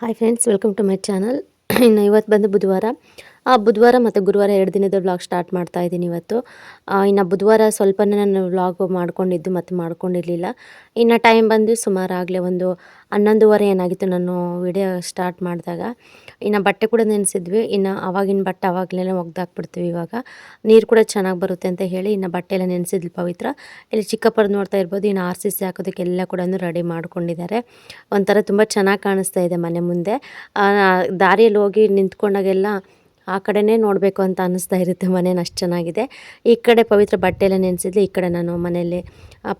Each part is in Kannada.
Hi friends welcome to my channel ಇನ್ನು ಇವತ್ತು ಬಂದು ಬುಧವಾರ ಆ ಬುಧವಾರ ಮತ್ತು ಗುರುವಾರ ಎರಡು ದಿನದ ವ್ಲಾಗ್ ಸ್ಟಾರ್ಟ್ ಮಾಡ್ತಾ ಇದ್ದೀನಿ ಇವತ್ತು. ಇನ್ನು ಬುಧವಾರ ಸ್ವಲ್ಪನೇ ನಾನು ವ್ಲಾಗ್ ಮಾಡ್ಕೊಂಡಿದ್ದು ಮತ್ತು ಮಾಡ್ಕೊಂಡಿರಲಿಲ್ಲ. ಇನ್ನು ಟೈಮ್ ಬಂದು ಸುಮಾರು ಆಗಲೇ ಒಂದು ಹನ್ನೊಂದುವರೆ ಏನಾಗಿತ್ತು ನಾನು ವಿಡಿಯೋ ಸ್ಟಾರ್ಟ್ ಮಾಡಿದಾಗ. ಇನ್ನು ಬಟ್ಟೆ ಕೂಡ ನೆನೆಸಿದ್ವಿ. ಇನ್ನು ಆವಾಗಿನ ಬಟ್ಟೆ ಆವಾಗಲೇ ಒಗ್ದಾಕ್ಬಿಡ್ತೀವಿ ಇವಾಗ. ನೀರು ಕೂಡ ಚೆನ್ನಾಗಿ ಬರುತ್ತೆ ಅಂತ ಹೇಳಿ ಇನ್ನು ಬಟ್ಟೆ ಎಲ್ಲ ನೆನೆಸಿದ್ಲು ಪವಿತ್ರ. ಇಲ್ಲಿ ಚಿಕ್ಕಪ್ಪರದ್ದು ನೋಡ್ತಾ ಇರ್ಬೋದು, ಇನ್ನು ಆರ್ ಸಿ ಸಿ ಹಾಕೋದಕ್ಕೆಲ್ಲ ಕೂಡ ರೆಡಿ ಮಾಡ್ಕೊಂಡಿದ್ದಾರೆ. ಒಂಥರ ತುಂಬ ಚೆನ್ನಾಗಿ ಕಾಣಿಸ್ತಾ ಇದೆ ಮನೆ ಮುಂದೆ. ದಾರಿಯಲ್ಲಿ ಹೋಗಿ ನಿಂತ್ಕೊಂಡಾಗೆಲ್ಲ ಆ ಕಡೆನೇ ನೋಡಬೇಕು ಅಂತ ಅನ್ನಿಸ್ತಾ ಇರುತ್ತೆ ಮನೇನ ಅಷ್ಟು ಚೆನ್ನಾಗಿದೆ. ಈ ಕಡೆ ಪವಿತ್ರ ಬಟ್ಟೆ ಎಲ್ಲ ನೆನೆಸಿದ್ಲು, ಈ ಕಡೆ ನಾನು ಮನೆಯಲ್ಲಿ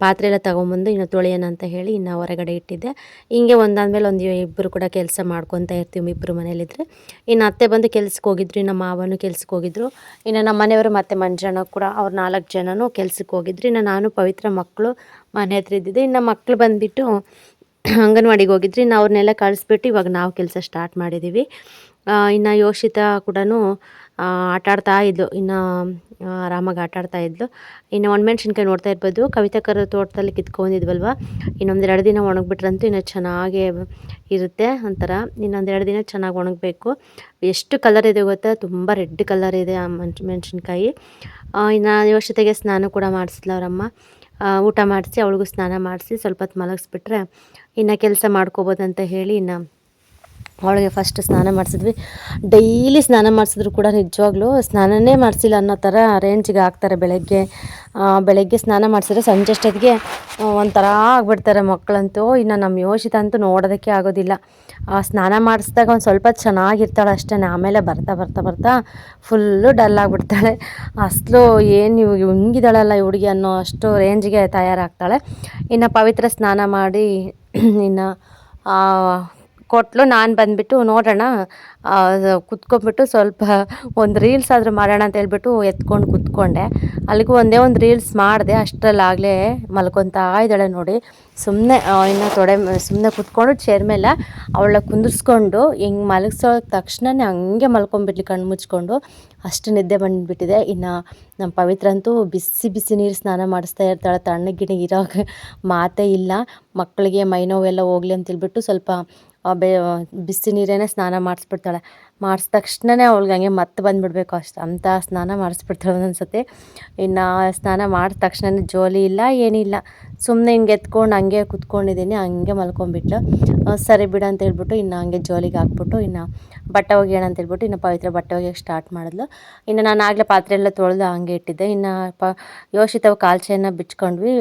ಪಾತ್ರೆ ಎಲ್ಲ ತೊಗೊಂಬಂದು ಇನ್ನು ತೊಳೆಯೋಣ ಅಂತ ಹೇಳಿ ಇನ್ನು ಹೊರಗಡೆ ಇಟ್ಟಿದ್ದೆ. ಹಿಂಗೆ ಒಂದಾದ್ಮೇಲೆ ಒಂದು ಇಬ್ಬರು ಕೂಡ ಕೆಲಸ ಮಾಡ್ಕೊತಾ ಇರ್ತೀವಿ ಇಬ್ಬರು ಮನೇಲಿದ್ದರೆ ಇನ್ನು ಅತ್ತೆ ಬಂದು ಕೆಲ್ಸಕ್ಕೆ ಹೋಗಿದ್ರು, ಇನ್ನು ಮಾವನು ಕೆಲ್ಸಕ್ಕೆ ಹೋಗಿದ್ರು. ಇನ್ನು ನಮ್ಮ ಮನೆಯವರು ಮತ್ತು ಮಂಜಣ್ಣ ಕೂಡ ಅವ್ರು ನಾಲ್ಕು ಜನನೂ ಕೆಲ್ಸಕ್ಕೆ ಹೋಗಿದ್ರು. ಇನ್ನು ನಾನು ಪವಿತ್ರ ಮಕ್ಕಳು ಮನೆ ಹತ್ರ ಇದ್ದಿದ್ದೆ. ಇನ್ನು ಮಕ್ಕಳು ಬಂದುಬಿಟ್ಟು ಅಂಗನವಾಡಿಗೆ ಹೋಗಿದ್ರಿ. ಇನ್ನು ಅವ್ರನ್ನೆಲ್ಲ ಕಳಿಸ್ಬಿಟ್ಟು ಇವಾಗ ನಾವು ಕೆಲಸ ಸ್ಟಾರ್ಟ್ ಮಾಡಿದ್ದೀವಿ. ಇನ್ನು ಯೋಷಿತಾ ಕೂಡ ಆಟ ಆಡ್ತಾ ಇದ್ಲು. ಇನ್ನು ಆರಾಮಾಗಿ ಆಟ ಆಡ್ತಾ ಇದ್ಲು. ಇನ್ನು ಒಣಮೆಣ್ಸಿನ್ಕಾಯಿ ನೋಡ್ತಾ ಇರ್ಬೋದು. ಕವಿತಾಕರ ತೋಟದಲ್ಲಿ ಕಿತ್ಕೊಂಡಿದ್ವಲ್ವ? ಇನ್ನೊಂದೆರಡು ದಿನ ಒಣಗಿಬಿಟ್ರಂತೂ ಇನ್ನು ಚೆನ್ನಾಗೇ ಇರುತ್ತೆ ಒಂಥರ. ಇನ್ನೊಂದೆರಡು ದಿನ ಚೆನ್ನಾಗಿ ಒಣಗಬೇಕು. ಎಷ್ಟು ಕಲರ್ ಇದೆ ಗೊತ್ತಾ? ತುಂಬ ರೆಡ್ ಕಲರ್ ಇದೆ ಆ ಮೆಣ್, ಮೆಣಸಿನ್ಕಾಯಿ. ಇನ್ನು ಯೋಷಿತೆಗೆ ಸ್ನಾನ ಕೂಡ ಮಾಡಿಸಿದ್ಲು ಅವರಮ್ಮ. ಊಟ ಮಾಡಿಸಿ, ಅವಳಿಗೂ ಸ್ನಾನ ಮಾಡಿಸಿ ಸ್ವಲ್ಪ ಹೊತ್ತು ಮಲಗಿಸ್ಬಿಟ್ರೆ ಇನ್ನು ಕೆಲಸ ಮಾಡ್ಕೋಬೋದಂತ ಹೇಳಿ ಇನ್ನು ಅವಳಿಗೆ ಫಸ್ಟ್ ಸ್ನಾನ ಮಾಡಿಸಿದ್ವಿ. ಡೈಲಿ ಸ್ನಾನ ಮಾಡಿಸಿದ್ರು ಕೂಡ ನಿಜವಾಗ್ಲೂ ಸ್ನಾನನೇ ಮಾಡಿಸಿಲ್ಲ ಅನ್ನೋ ಥರ ರೇಂಜಿಗೆ ಹಾಕ್ತಾರೆ ಬೆಳಗ್ಗೆ. ಬೆಳಗ್ಗೆ ಸ್ನಾನ ಮಾಡಿಸಿದ್ರೆ ಸಂಜೆ ಅಷ್ಟೊತ್ತಿಗೆ ಒಂಥರ ಆಗ್ಬಿಡ್ತಾರೆ ಮಕ್ಕಳಂತೂ. ಇನ್ನು ನಮ್ಮ ಯೋಷಿತ ಅಂತೂ ನೋಡೋದಕ್ಕೆ ಆಗೋದಿಲ್ಲ. ಸ್ನಾನ ಮಾಡಿಸಿದಾಗ ಒಂದು ಸ್ವಲ್ಪ ಚೆನ್ನಾಗಿರ್ತಾಳೆ ಅಷ್ಟೇ ಆಮೇಲೆ ಬರ್ತಾ ಬರ್ತಾ ಬರ್ತಾ ಫುಲ್ಲು ಡಲ್ ಆಗಿಬಿಡ್ತಾಳೆ. ಅಸಲು ಏನು ಇವ್ ಹುಡುಗಿ ಅನ್ನೋ ಅಷ್ಟು ರೇಂಜಿಗೆ ತಯಾರಾಗ್ತಾಳೆ. ಇನ್ನು ಪವಿತ್ರ ಸ್ನಾನ ಮಾಡಿ, ಇನ್ನು ಕೊಟ್ಲು, ನಾನು ಬಂದುಬಿಟ್ಟು ನೋಡೋಣ. ಕುತ್ಕೊಂಡ್ಬಿಟ್ಟು ಸ್ವಲ್ಪ ಒಂದು ರೀಲ್ಸ್ ಆದರೂ ಮಾಡೋಣ ಅಂತ ಹೇಳ್ಬಿಟ್ಟು ಎತ್ಕೊಂಡು ಕುತ್ಕೊಂಡೆ. ಅಲ್ಲಿಗೂ ಒಂದೇ ಒಂದು ರೀಲ್ಸ್ ಮಾಡಿದೆ ಅಷ್ಟರಲ್ಲಾಗಲೇ ಮಲ್ಕೊತಾ ಇದ್ದಾಳೆ ನೋಡಿ. ಸುಮ್ಮನೆ ಇನ್ನು ತೊಡೆ ಸುಮ್ಮನೆ ಕುತ್ಕೊಂಡು ಚೇರ್ ಮೇಲೆ ಅವಳ ಕುಂದಿರ್ಸ್ಕೊಂಡು ಹಿಂಗೆ ಮಲಗಿಸೋ ತಕ್ಷಣನೇ ಹಂಗೆ ಮಲ್ಕೊಂಡ್ಬಿಟ್ಲಿ ಕಣ್ಣು ಮುಚ್ಕೊಂಡು. ಅಷ್ಟು ನಿದ್ದೆ ಬಂದುಬಿಟ್ಟಿದೆ. ಇನ್ನು ನಮ್ಮ ಪವಿತ್ರ ಅಂತೂ ಬಿಸಿ ಬಿಸಿ ನೀರು ಸ್ನಾನ ಮಾಡಿಸ್ತಾ ಇರ್ತಾಳೆ. ತಣ್ಣಗಿನ ಇರೋ ಮಾತೇ ಇಲ್ಲ. ಮಕ್ಕಳಿಗೆ ಮೈ ನೋವೆಲ್ಲ ಹೋಗ್ಲಿ ಅಂತ ಹೇಳ್ಬಿಟ್ಟು ಸ್ವಲ್ಪ ಬೇ ಬಿಸಿ ನೀರೇನೆ ಸ್ನಾನ ಮಾಡಿಸ್ಬಿಡ್ತಾಳೆ. ಮಾಡಿದ ತಕ್ಷಣನೇ ಅವ್ಳಿಗೆ ಹಂಗೆ ಮತ್ತೆ ಬಂದುಬಿಡ್ಬೇಕು ಅಷ್ಟು ಅಂಥ ಸ್ನಾನ ಮಾಡಿಸ್ಬಿಡ್ತಾಳೆ ಒಂದೊಂದು ಸತಿ ಇನ್ನು ಸ್ನಾನ ಮಾಡಿದ ತಕ್ಷಣನೇ ಜೋಲಿ ಇಲ್ಲ, ಏನಿಲ್ಲ. ಸುಮ್ಮನೆ ಹಿಂಗೆ ಎತ್ಕೊಂಡು ಹಂಗೆ ಕುತ್ಕೊಂಡಿದ್ದೀನಿ, ಹಂಗೆ ಮಲ್ಕೊಂಡ್ಬಿಟ್ಲು. ಸರಿ ಬಿಡು ಅಂತ ಹೇಳ್ಬಿಟ್ಟು ಇನ್ನು ಹಂಗೆ ಜೋಲಿಗೆ ಹಾಕ್ಬಿಟ್ಟು ಇನ್ನು ಬಟ್ಟೆ ಒಗೆಯೋಣ ಅಂತ ಹೇಳ್ಬಿಟ್ಟು ಇನ್ನು ಪವಿತ್ರ ಬಟ್ಟೆ ಒಗೆಯೋಕೆ ಸ್ಟಾರ್ಟ್ ಮಾಡಿದ್ಲು. ಇನ್ನು ನಾನು ಆಗಲೇ ಪಾತ್ರೆ ಎಲ್ಲ ತೊಳೆದು ಹಂಗೆ ಇಟ್ಟಿದ್ದೆ. ಇನ್ನು ಪ ಯೋಶಿತವ ಕಾಲ್ಚೆಯನ್ನು ಬಿಚ್ಕೊಂಡ್ವಿ.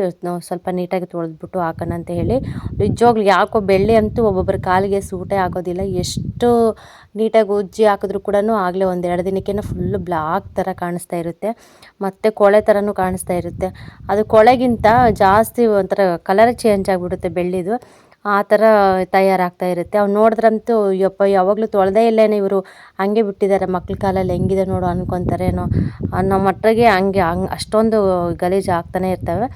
ಸ್ವಲ್ಪ ನೀಟಾಗಿ ತೊಳೆದ್ಬಿಟ್ಟು ಹಾಕೋಣ ಅಂತ ಹೇಳಿ. ನಿಜವಾಗ್ಲೂ ಯಾಕೋ ಬೆಳ್ಳಿ ಅಂತೂ ಒಬ್ಬೊಬ್ಬರ ಕಾಲಿಗೆ ಸೂಟೇ ಆಗೋದಿಲ್ಲ. ಎಷ್ಟು ನೀಟಾಗಿ ಉಜ್ಜಿ ಹಾಕಿದ್ರು ಕೂಡ ಆಗಲೇ ಒಂದೆರಡು ದಿನಕ್ಕೇನೆ ಫುಲ್ಲು ಬ್ಲಾಕ್ ಥರ ಕಾಣಿಸ್ತಾ ಇರುತ್ತೆ. ಮತ್ತು ಕೊಳೆ ಥರನೂ ಕಾಣಿಸ್ತಾ ಇರುತ್ತೆ. ಅದು ಕೊಳೆಗಿಂತ ಜಾಸ್ತಿ ಒಂಥರ ಕಲರ್ ಚೇಂಜ್ ಆಗಿಬಿಡುತ್ತೆ ಬೆಳ್ಳಿದು. ಆ ಥರ ತಯಾರಾಗ್ತಾ ಇರುತ್ತೆ. ಅವ್ನು ನೋಡಿದ್ರಂತೂ ಯಪ್ಪ, ಯಾವಾಗಲೂ ತೊಳೆದೇ ಇಲ್ಲೇನೋ ಇವರು. ಹಂಗೆ ಬಿಟ್ಟಿದ್ದಾರೆ ಮಕ್ಳ ಕಾಲಲ್ಲಿ ಹೆಂಗಿದೆ ನೋಡು ಅನ್ಕೊತಾರೇನೋ. ನಮ್ಮ ಮಟ್ಟಿಗೆ ಹಂಗೆ ಹಂಗೆ ಅಷ್ಟೊಂದು ಗಲೀಜು ಆಗ್ತಾನೆ ಇರ್ತವೆ.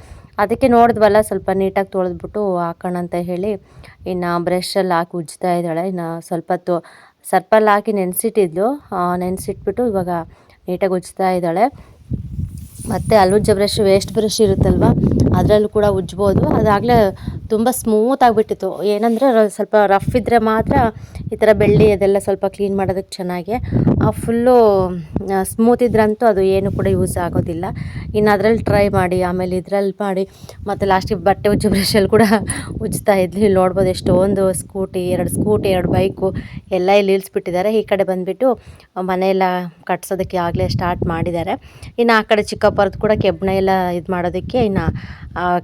ಅದಕ್ಕೆ ನೋಡಿದ್ವಲ್ಲ, ಸ್ವಲ್ಪ ನೀಟಾಗಿ ತೊಳೆದ್ಬಿಟ್ಟು ಹಾಕೋಣ ಅಂತ ಹೇಳಿ. ಇನ್ನು ಬ್ರಷಲ್ಲಿ ಹಾಕಿ ಉಜ್ತಾ ಇದ್ದಾಳೆ. ಇನ್ನು ಸ್ವಲ್ಪ ಹೊತ್ತು ಸರ್ಪಲ್ಲಿ ಹಾಕಿ ನೆನೆಸಿಟ್ಟಿದ್ಲು ನೆನೆಸಿಟ್ಬಿಟ್ಟು ಇವಾಗ ನೀಟಾಗಿ ಉಜ್ತಾ ಇದ್ದಾಳೆ. ಮತ್ತು ಅಲ್ಲುಜ್ಜ ಬ್ರಷ್, ವೇಸ್ಟ್ ಬ್ರಷ್ ಇರುತ್ತಲ್ವ? ಅದರಲ್ಲೂ ಕೂಡ ಉಜ್ಬೋದು. ಅದಾಗಲೇ ತುಂಬ ಸ್ಮೂತ್ ಆಗಿಬಿಟ್ಟಿತ್ತು. ಏನಂದರೆ ಸ್ವಲ್ಪ ರಫ್ ಇದ್ದರೆ ಮಾತ್ರ ಈ ಥರ ಬೆಳ್ಳಿ ಅದೆಲ್ಲ ಸ್ವಲ್ಪ ಕ್ಲೀನ್ ಮಾಡೋದಕ್ಕೆ ಚೆನ್ನಾಗಿ. ಫುಲ್ಲು ಸ್ಮೂತ್ ಇದ್ರಂತೂ ಅದು ಏನು ಕೂಡ ಯೂಸ್ ಆಗೋದಿಲ್ಲ. ಇನ್ನು ಅದರಲ್ಲಿ ಟ್ರೈ ಮಾಡಿ, ಆಮೇಲೆ ಇದ್ರಲ್ಲಿ ಮಾಡಿ, ಮತ್ತು ಲಾಸ್ಟಿಗೆ ಬಟ್ಟೆ ಉಜ್ಜು ಬ್ರಷಲ್ಲಿ ಕೂಡ ಉಜ್ತಾ ಇದ್ವಿ ಇಲ್ಲಿ ನೋಡ್ಬೋದು ಎಷ್ಟೊಂದು ಸ್ಕೂಟಿ ಎರಡು ಸ್ಕೂಟಿ ಎರಡು ಬೈಕು ಎಲ್ಲ ಇಲ್ಲಿ ಇಳಿಸ್ಬಿಟ್ಟಿದ್ದಾರೆ. ಈ ಕಡೆ ಬಂದುಬಿಟ್ಟು ಮನೆಯೆಲ್ಲ ಕಟ್ಸೋದಕ್ಕೆ ಆಗಲೇ ಸ್ಟಾರ್ಟ್ ಮಾಡಿದ್ದಾರೆ. ಇನ್ನು ಆ ಕಡೆ ಚಿಕ್ಕಪ್ಪರದ್ದು ಕೂಡ ಕೆಬ್ಬಣ ಎಲ್ಲ ಇದು ಮಾಡೋದಕ್ಕೆ ಇನ್ನು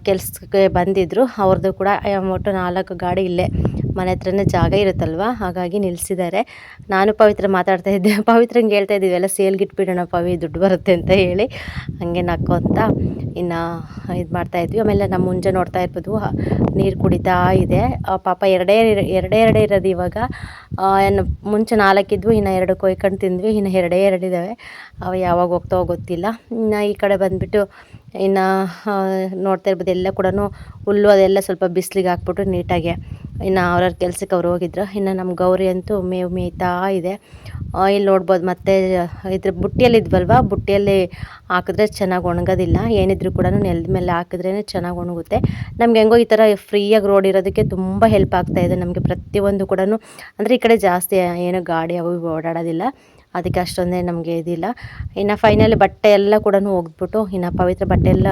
ಕೆಲಸಕ್ಕೆ ಬಂದಿದ್ದರು ಅವ್ರದ್ದು ಕೂಡ ಒಟ್ಟು ನಾಲ್ಕು ಗಾಡಿ ಇಲ್ಲೇ ಮನೆ ಹತ್ರನೇ ಜಾಗ ಇರುತ್ತಲ್ವ? ಹಾಗಾಗಿ ನಿಲ್ಲಿಸಿದ್ದಾರೆ ನಾನು ಪವಿತ್ರ ಮಾತಾಡ್ತಾ ಇದ್ದೆ. ಪವಿತ್ರಂಗೆ ಹೇಳ್ತಾ ಇದ್ದೀವಿ, ಎಲ್ಲ ಸೇಲ್ಗೆ ಇಟ್ಬಿಡೋಣ ಪವಿ, ದುಡ್ಡು ಬರುತ್ತೆ ಅಂತ ಹೇಳಿ. ಹಂಗೆ ನಕ್ಕೊಂತ ಇನ್ನು ಇದು ಮಾಡ್ತಾ ಇದ್ವಿ. ಆಮೇಲೆ ನಮ್ಮ ಮುಂಜೆ ನೋಡ್ತಾ ಇರ್ಬೋದು ನೀರು ಕುಡಿತಾ ಇದೆ. ಪಾಪ ಎರಡೇ ಎರಡೇ ಎರಡೇ ಇರೋದು ಇವಾಗ. ಏನು ಮುಂಚೆ ನಾಲ್ಕಿದ್ವು, ಇನ್ನು ಎರಡು ಕೊಯ್ಕೊಂಡು ತಿಂದ್ವಿ, ಇನ್ನು ಎರಡೇ ಎರಡಿದ್ದಾವೆ ಅವು ಯಾವಾಗ ಹೋಗ್ತಾವೋ ಗೊತ್ತಿಲ್ಲ. ಇನ್ನು ಈ ಕಡೆ ಬಂದುಬಿಟ್ಟು ಇನ್ನು ನೋಡ್ತಾ ಇರ್ಬೋದು, ಎಲ್ಲ ಕೂಡ ಹುಲ್ಲು ಅದೆಲ್ಲ ಸ್ವಲ್ಪ ಬಿಸಿಲಿಗೆ ಹಾಕ್ಬಿಟ್ಟು ನೀಟಾಗಿ ಇನ್ನು ಅವ್ರವ್ರ ಕೆಲ್ಸಕ್ಕೆ ಅವ್ರು ಹೋಗಿದ್ರು. ಇನ್ನು ನಮ್ಮ ಗೌರಿ ಅಂತೂ ಮೇವು ಮೇಯ್ತಾ ಇದೆ. ಇಲ್ಲಿ ನೋಡ್ಬೋದು ಮತ್ತೆ, ಇದ್ರ ಬುಟ್ಟಿಯಲ್ಲಿ ಇದ್ವಲ್ವ? ಬುಟ್ಟಿಯಲ್ಲಿ ಹಾಕಿದ್ರೆ ಚೆನ್ನಾಗಿ ಒಣಗೋದಿಲ್ಲ. ಏನಿದ್ರು ಕೂಡ ನೆಲದ ಮೇಲೆ ಹಾಕಿದ್ರೇ ಚೆನ್ನಾಗಿ ಒಣಗುತ್ತೆ. ನಮ್ಗೆ ಹೆಂಗೋ ಈ ಥರ ಫ್ರೀಯಾಗಿ ರೋಡ್ ಇರೋದಕ್ಕೆ ತುಂಬ ಹೆಲ್ಪ್ ಆಗ್ತಾ ಇದೆ ನಮಗೆ. ಪ್ರತಿಯೊಂದು ಕೂಡ ಅಂದರೆ ಈ ಕಡೆ ಜಾಸ್ತಿ ಏನು ಗಾಡಿ ಅವು ಓಡಾಡೋದಿಲ್ಲ. ಅದಕ್ಕೆ ಅಷ್ಟೊಂದೇ ನಮಗೆ ಇದಿಲ್ಲ. ಇನ್ನು ಫೈನಲಿ ಬಟ್ಟೆ ಎಲ್ಲ ಕೂಡ ಒಗೆದ್ಬಿಟ್ಟು, ಇನ್ನು ಪವಿತ್ರ ಬಟ್ಟೆ ಎಲ್ಲ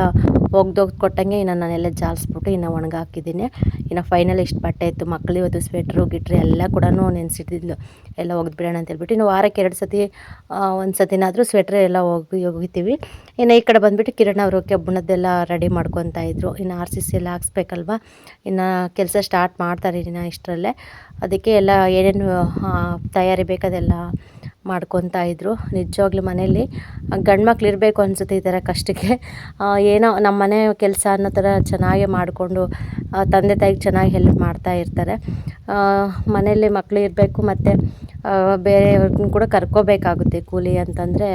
ಒಗ್ದೊಗ್ದು ಕೊಟ್ಟಂಗೆ ಇನ್ನು ನಾನೆಲ್ಲ ಜಾಲಿಸ್ಬಿಟ್ಟು ಇನ್ನು ಒಣಗಾಕಿದ್ದೀನಿ. ಇನ್ನು ಫೈನಲ್ ಇಷ್ಟು ಬಟ್ಟೆ ಇತ್ತು ಮಕ್ಕಳು ಇವತ್ತು ಸ್ವೆಟ್ರು ಗಿಟ್ರು ಎಲ್ಲ ಕೂಡ ನೆನೆಸಿಟ್ಟಿದ್ಲು. ಎಲ್ಲ ಒಗೆದ್ಬಿಡೋಣ ಅಂತ ಹೇಳ್ಬಿಟ್ಟು, ಇನ್ನು ವಾರಕ್ಕೆ ಎರಡು ಸತಿ ಒಂದು ಸತಿನಾದರೂ ಸ್ವೆಟ್ರ್ ಎಲ್ಲ ಒಗಿ ಒಗಿತೀವಿ. ಇನ್ನು ಈ ಕಡೆ ಬಂದುಬಿಟ್ಟು ಕಿರಣ್ ಅವರು ಕೆಬ್ಬಣದ್ದೆಲ್ಲ ರೆಡಿ ಮಾಡ್ಕೊತಾ ಇದ್ರು. ಇನ್ನು ಆರ್ ಸಿ ಸಿ ಎಲ್ಲ ಹಾಕ್ಸ್ಬೇಕಲ್ವ? ಇನ್ನು ಕೆಲಸ ಸ್ಟಾರ್ಟ್ ಮಾಡ್ತಾರೆ ಇನ್ನು ಇಷ್ಟರಲ್ಲೇ. ಅದಕ್ಕೆ ಎಲ್ಲ ಏನೇನು ತಯಾರಿ ಬೇಕದೆಲ್ಲ ಮಾಡ್ಕೊತಾ ಇದ್ದರು ನಿಜವಾಗ್ಲೂ ಮನೆಯಲ್ಲಿ ಗಂಡು ಮಕ್ಳು ಇರಬೇಕು ಅನಿಸುತ್ತೆ ಈ ಥರ ಕಷ್ಟಕ್ಕೆ. ಏನೋ ನಮ್ಮ ಮನೆ ಕೆಲಸ ಅನ್ನೋ ಥರ ಚೆನ್ನಾಗೇ ಮಾಡಿಕೊಂಡು ತಂದೆ ತಾಯಿಗೆ ಚೆನ್ನಾಗಿ ಹೆಲ್ಪ್ ಮಾಡ್ತಾ ಇರ್ತಾರೆ. ಮನೆಯಲ್ಲಿ ಮಕ್ಕಳು ಇರಬೇಕು ಮತ್ತು ಬೇರೆಯವ್ರನ್ನ ಕೂಡ ಕರ್ಕೋಬೇಕಾಗುತ್ತೆ ಕೂಲಿ ಅಂತಂದರೆ.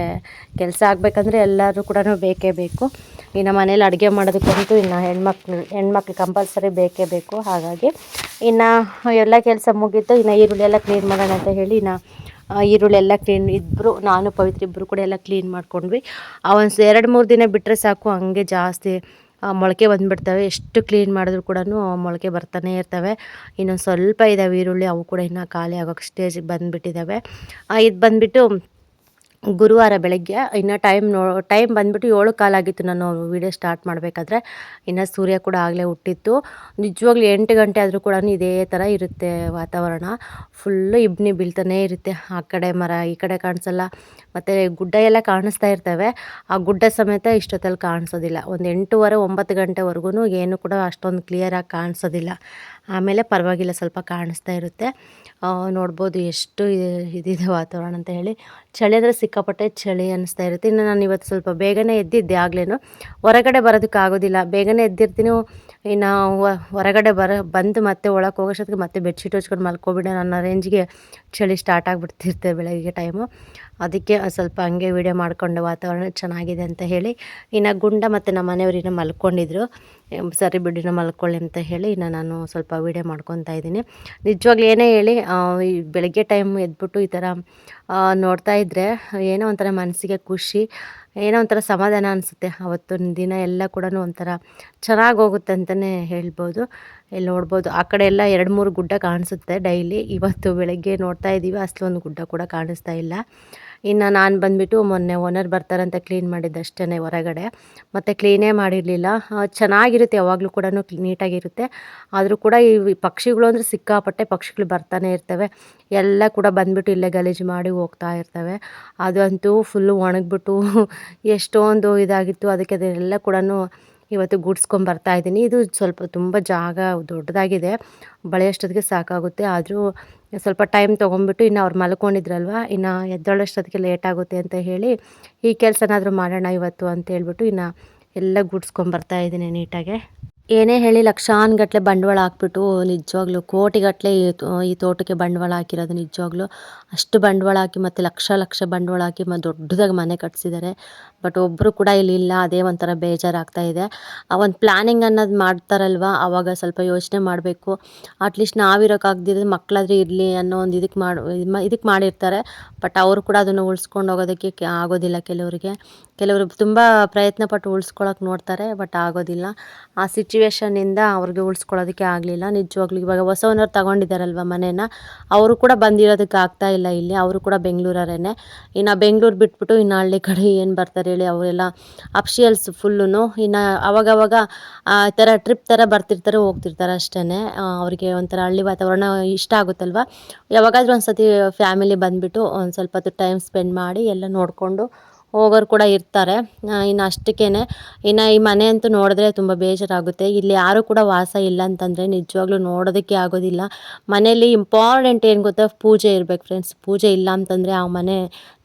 ಕೆಲಸ ಆಗಬೇಕಂದ್ರೆ ಎಲ್ಲರೂ ಕೂಡ ಬೇಕೇ ಬೇಕು. ಇನ್ನು ಮನೇಲಿ ಅಡುಗೆ ಮಾಡೋದಕ್ಕಂತೂ ಇನ್ನು ಹೆಣ್ಮಕ್ಳು ಹೆಣ್ಮಕ್ಳು ಕಂಪಲ್ಸರಿ ಬೇಕೇ ಬೇಕು. ಹಾಗಾಗಿ ಇನ್ನು ಎಲ್ಲ ಕೆಲಸ ಮುಗೀತು, ಇನ್ನು ಈರುಳ್ಳಿ ಎಲ್ಲ ಕ್ಲೀನ್ ಮಾಡೋಣ ಅಂತ ಹೇಳಿ ಇನ್ನು ಈರುಳ್ಳಿ ಎಲ್ಲ ಕ್ಲೀನ್ ಇಬ್ಬರು ನಾನು ಪವಿತ್ರ ಇಬ್ಬರು ಕೂಡ ಎಲ್ಲ ಕ್ಲೀನ್ ಮಾಡ್ಕೊಂಡ್ವಿ. ಆ, ಒಂದು ಎರಡು ಮೂರು ದಿನ ಬಿಟ್ಟರೆ ಸಾಕು, ಹಂಗೆ ಜಾಸ್ತಿ ಮೊಳಕೆ ಬಂದುಬಿಡ್ತವೆ. ಎಷ್ಟು ಕ್ಲೀನ್ ಮಾಡಿದ್ರು ಕೂಡ ಮೊಳಕೆ ಬರ್ತಾನೆ ಇರ್ತವೆ. ಇನ್ನೊಂದು ಸ್ವಲ್ಪ ಇದ್ದಾವೆ ಈರುಳ್ಳಿ, ಅವು ಕೂಡ ಇನ್ನೂ ಖಾಲಿ ಆಗೋಕ್ಕೆ ಸ್ಟೇಜಿಗೆ ಬಂದುಬಿಟ್ಟಿದ್ದಾವೆ ಇದು ಬಂದುಬಿಟ್ಟು ಗುರುವಾರ ಬೆಳಗ್ಗೆ, ಇನ್ನು ಟೈಮ್ ನೋ ಟೈಮ್ ಬಂದುಬಿಟ್ಟು ಏಳು ಕಾಲಾಗಿತ್ತು ನಾನು ವೀಡಿಯೋ ಸ್ಟಾರ್ಟ್ ಮಾಡಬೇಕಾದ್ರೆ. ಇನ್ನು ಸೂರ್ಯ ಕೂಡ ಆಗಲೇ ಹುಟ್ಟಿತ್ತು. ನಿಜವಾಗ್ಲೂ ಎಂಟು ಗಂಟೆ ಆದರೂ ಕೂಡ ಇದೇ ಥರ ಇರುತ್ತೆ ವಾತಾವರಣ. ಫುಲ್ಲು ಇಬ್ನಿ ಬೀಳ್ತಾನೇ ಇರುತ್ತೆ ಆ ಕಡೆ ಮರ, ಈ ಕಡೆ ಕಾಣಿಸಲ್ಲ. ಮತ್ತು ಗುಡ್ಡ ಎಲ್ಲ ಕಾಣಿಸ್ತಾ ಇರ್ತವೆ. ಆ ಗುಡ್ಡ ಸಮೇತ ಇಷ್ಟೊತ್ತಲ್ಲಿ ಕಾಣಿಸೋದಿಲ್ಲ. ಒಂದು ಎಂಟೂವರೆ, ಒಂಬತ್ತು ಗಂಟೆವರೆಗೂ ಏನು ಕೂಡ ಅಷ್ಟೊಂದು ಕ್ಲಿಯರಾಗಿ ಕಾಣಿಸೋದಿಲ್ಲ. ಆಮೇಲೆ ಪರವಾಗಿಲ್ಲ, ಸ್ವಲ್ಪ ಕಾಣಿಸ್ತಾ ಇರುತ್ತೆ. ನೋಡ್ಬೋದು ಎಷ್ಟು ಇದಿದೆ ವಾತಾವರಣ ಅಂತ ಹೇಳಿ. ಚಳಿ ಅಂದರೆ ಸಿಕ್ಕಾಪಟ್ಟೆ ಚಳಿ ಅನ್ನಿಸ್ತಾ ಇರುತ್ತೆ. ಇನ್ನು ನಾನು ಇವತ್ತು ಸ್ವಲ್ಪ ಬೇಗನೆ ಎದ್ದಿದ್ದೆ ಆಗ್ಲೇನು. ಹೊರಗಡೆ ಬರೋದಕ್ಕೆ ಆಗೋದಿಲ್ಲ. ಬೇಗನೆ ಎದ್ದಿರ್ತೀನಿ. ಇನ್ನು ಹೊರಗಡೆ ಬರ, ಬಂದು ಮತ್ತೆ ಒಳಗೆ ಹೋಗೋಷ್ಟೊತ್ತಿಗೆ ಮತ್ತೆ ಬೆಡ್ಶೀಟ್ ಹಚ್ಕೊಂಡು ಮಲ್ಕೊಬಿಡೋಣ ನನ್ನ ರೇಂಜ್ಗೆ ಚಳಿ ಸ್ಟಾರ್ಟ್ ಆಗಿಬಿಡ್ತಿರ್ತೆ ಬೆಳಗ್ಗೆ ಟೈಮು ಅದಕ್ಕೆ ಸ್ವಲ್ಪ ಹಂಗೆ ವೀಡಿಯೋ ಮಾಡಿಕೊಂಡೆ ವಾತಾವರಣ ಚೆನ್ನಾಗಿದೆ ಅಂತ ಹೇಳಿ. ಇನ್ನು ಗುಂಡ ಮತ್ತು ನಮ್ಮ ಮನೆಯವ್ರು ಇನ್ನೂ ಮಲ್ಕೊಂಡಿದ್ರು. ಸರಿ ಬಿಡಿನ ಮಲ್ಕೊಳ್ಳಿ ಅಂತ ಹೇಳಿ ಇನ್ನು ನಾನು ಸ್ವಲ್ಪ ವೀಡಿಯೋ ಮಾಡ್ಕೊತಾ ಇದ್ದೀನಿ. ನಿಜವಾಗ್ಲೂ ಏನೇ ಹೇಳಿ ಈ ಬೆಳಗ್ಗೆ ಟೈಮ್ ಎದ್ಬಿಟ್ಟು ಈ ಥರ ನೋಡ್ತಾ ಇದ್ದರೆ ಏನೋ ಒಂಥರ ಮನಸ್ಸಿಗೆ ಖುಷಿ, ಏನೋ ಒಂಥರ ಸಮಾಧಾನ ಅನಿಸುತ್ತೆ. ಅವತ್ತೊಂದು ದಿನ ಎಲ್ಲ ಕೂಡ ಒಂಥರ ಚೆನ್ನಾಗಿ ಹೋಗುತ್ತೆ ಅಂತಲೇ ಹೇಳ್ಬೋದು. ಇಲ್ಲಿ ನೋಡ್ಬೋದು, ಆ ಕಡೆ ಎಲ್ಲ ಎರಡು ಮೂರು ಗುಡ್ಡ ಕಾಣಿಸುತ್ತೆ ಡೈಲಿ. ಇವತ್ತು ಬೆಳಗ್ಗೆ ನೋಡ್ತಾ ಇದ್ದೀವಿ ಅಷ್ಟೊಂದು ಗುಡ್ಡ ಕೂಡ ಕಾಣಿಸ್ತಾ ಇಲ್ಲ. ಇನ್ನು ನಾನು ಬಂದುಬಿಟ್ಟು ಮೊನ್ನೆ ಓನರ್ ಬರ್ತಾರಂತ ಕ್ಲೀನ್ ಮಾಡಿದ್ದಷ್ಟೇ ಹೊರಗಡೆ. ಮತ್ತು ಕ್ಲೀನೇ ಮಾಡಿರಲಿಲ್ಲ. ಚೆನ್ನಾಗಿರುತ್ತೆ, ಯಾವಾಗಲೂ ಕೂಡ ನೀಟಾಗಿರುತ್ತೆ. ಆದರೂ ಕೂಡ ಈ ಪಕ್ಷಿಗಳು ಅಂದರೆ ಸಿಕ್ಕಾಪಟ್ಟೆ ಪಕ್ಷಿಗಳು ಬರ್ತಾನೆ ಇರ್ತವೆ. ಎಲ್ಲ ಕೂಡ ಬಂದುಬಿಟ್ಟು ಇಲ್ಲೇ ಗಲೀಜು ಮಾಡಿ ಹೋಗ್ತಾ ಇರ್ತವೆ. ಅದಂತೂ ಫುಲ್ಲು ಒಣಗಿಬಿಟ್ಟು ಎಷ್ಟೊಂದು ಇದಾಗಿತ್ತು. ಅದಕ್ಕೆ ಅದನ್ನೆಲ್ಲ ಕೂಡ ಇವತ್ತು ಗುಡ್ಸ್ಕೊಂಬರ್ತಾ ಇದ್ದೀನಿ. ಇದು ಸ್ವಲ್ಪ ತುಂಬ ಜಾಗ ದೊಡ್ಡದಾಗಿದೆ. ಬಳೆಯಷ್ಟೊತ್ತಿಗೆ ಸಾಕಾಗುತ್ತೆ. ಆದರೂ ಸ್ವಲ್ಪ ಟೈಮ್ ತೊಗೊಂಡ್ಬಿಟ್ಟು ಇನ್ನು ಅವ್ರು ಮಲ್ಕೊಂಡಿದ್ರಲ್ವ, ಇನ್ನು ಎದ್ದೊಳ್ಳಷ್ಟೊತ್ತಿಗೆ ಲೇಟ್ ಆಗುತ್ತೆ ಅಂತ ಹೇಳಿ ಈ ಕೆಲಸನಾದರೂ ಮಾಡೋಣ ಇವತ್ತು ಅಂತ ಹೇಳ್ಬಿಟ್ಟು ಇನ್ನು ಎಲ್ಲ ಗುಡ್ಸ್ಕೊಂಬರ್ತಾ ಇದ್ದೀನಿ ನೀಟಾಗೆ. ಏನೇ ಹೇಳಿ ಲಕ್ಷಾನುಗಟ್ಲೆ ಬಂಡವಾಳ ಹಾಕ್ಬಿಟ್ಟು ನಿಜವಾಗ್ಲೂ ಕೋಟಿಗಟ್ಟಲೆ ಈ ಈ ತೋಟಕ್ಕೆ ಬಂಡವಾಳ ಹಾಕಿರೋದು ನಿಜವಾಗ್ಲೂ. ಅಷ್ಟು ಬಂಡವಾಳ ಹಾಕಿ ಮತ್ತು ಲಕ್ಷ ಲಕ್ಷ ಬಂಡವಾಳ ಹಾಕಿ ಮತ್ತು ದೊಡ್ಡದಾಗಿ ಮನೆ ಕಟ್ಸಿದ್ದಾರೆ. ಬಟ್ ಒಬ್ಬರು ಕೂಡ ಇಲ್ಲಿ ಇಲ್ಲ, ಅದೇ ಒಂಥರ ಬೇಜಾರಾಗ್ತಾ ಇದೆ. ಆ ಒಂದು ಪ್ಲ್ಯಾನಿಂಗ್ ಅನ್ನೋದು ಮಾಡ್ತಾರಲ್ವ ಆವಾಗ ಸ್ವಲ್ಪ ಯೋಚನೆ ಮಾಡಬೇಕು. ಅಟ್ಲೀಸ್ಟ್ ನಾವಿರೋಕ್ಕಾಗ್ದಿದ್ರೆ ಮಕ್ಕಳಾದ್ರೆ ಇರಲಿ ಅನ್ನೋ ಒಂದು ಇದಕ್ಕೆ ಮಾಡಿ ಇದಕ್ಕೆ ಮಾಡಿರ್ತಾರೆ. ಬಟ್ ಅವರು ಕೂಡ ಅದನ್ನು ಉಳಿಸ್ಕೊಂಡು ಹೋಗೋದಕ್ಕೆ ಆಗೋದಿಲ್ಲ ಕೆಲವರಿಗೆ. ಕೆಲವರು ತುಂಬ ಪ್ರಯತ್ನ ಪಟ್ಟು ಉಳಿಸ್ಕೊಳಕ್ಕೆ ನೋಡ್ತಾರೆ, ಬಟ್ ಆಗೋದಿಲ್ಲ. ಆ ಸಿಚುವೇಶನಿಂದ ಅವ್ರಿಗೆ ಉಳಿಸ್ಕೊಳ್ಳೋದಕ್ಕೆ ಆಗಲಿಲ್ಲ. ನಿಜವಾಗ್ಲೂ ಇವಾಗ ಹೊಸವನವ್ರು ತಗೊಂಡಿದ್ದಾರಲ್ವ ಮನೇನ? ಅವರು ಕೂಡ ಬಂದಿರೋದಕ್ಕೆ ಆಗ್ತಾ ಇಲ್ಲ ಇಲ್ಲಿ. ಅವರು ಕೂಡ ಬೆಂಗಳೂರೇನೆ ಇನ್ನು ಬೆಂಗಳೂರು ಬಿಟ್ಬಿಟ್ಟು ಇನ್ನು ಹಳ್ಳಿ ಕಡೆ ಏನು ಬರ್ತಾರೆ ಹೇಳಿ ಅವರೆಲ್ಲ ಅಫ್ಷಿಯಲ್ಸ್ ಫುಲ್ಲು ಇನ್ನು ಅವಾಗವಾಗ, ಆ ಥರ ಟ್ರಿಪ್ ಥರ ಬರ್ತಿರ್ತಾರೆ, ಹೋಗ್ತಿರ್ತಾರೆ ಅಷ್ಟೇ ಅವರಿಗೆ ಒಂಥರ ಹಳ್ಳಿ ವಾತಾವರಣ ಇಷ್ಟ ಆಗುತ್ತಲ್ವ? ಯಾವಾಗಾದ್ರೂ ಒಂದು ಸತಿ ಫ್ಯಾಮಿಲಿ ಬಂದುಬಿಟ್ಟು ಒಂದು ಸ್ವಲ್ಪ ಟೈಮ್ ಸ್ಪೆಂಡ್ ಮಾಡಿ ಎಲ್ಲ ನೋಡಿಕೊಂಡು ಹೋಗೋರು ಕೂಡ ಇರ್ತಾರೆ. ಇನ್ನು ಅಷ್ಟಕ್ಕೇ ಇನ್ನು ಈ ಮನೆ ಅಂತೂ ನೋಡಿದ್ರೆ ತುಂಬ ಬೇಜಾರಾಗುತ್ತೆ. ಇಲ್ಲಿ ಯಾರೂ ಕೂಡ ವಾಸ ಇಲ್ಲ ಅಂತಂದರೆ ನಿಜವಾಗ್ಲೂ ನೋಡೋದಕ್ಕೆ ಆಗೋದಿಲ್ಲ. ಮನೇಲಿ ಇಂಪಾರ್ಟೆಂಟ್ ಏನು ಗೊತ್ತಾ? ಪೂಜೆ ಇರಬೇಕು ಫ್ರೆಂಡ್ಸ್ ಪೂಜೆ ಇಲ್ಲ ಅಂತಂದರೆ ಆ ಮನೆ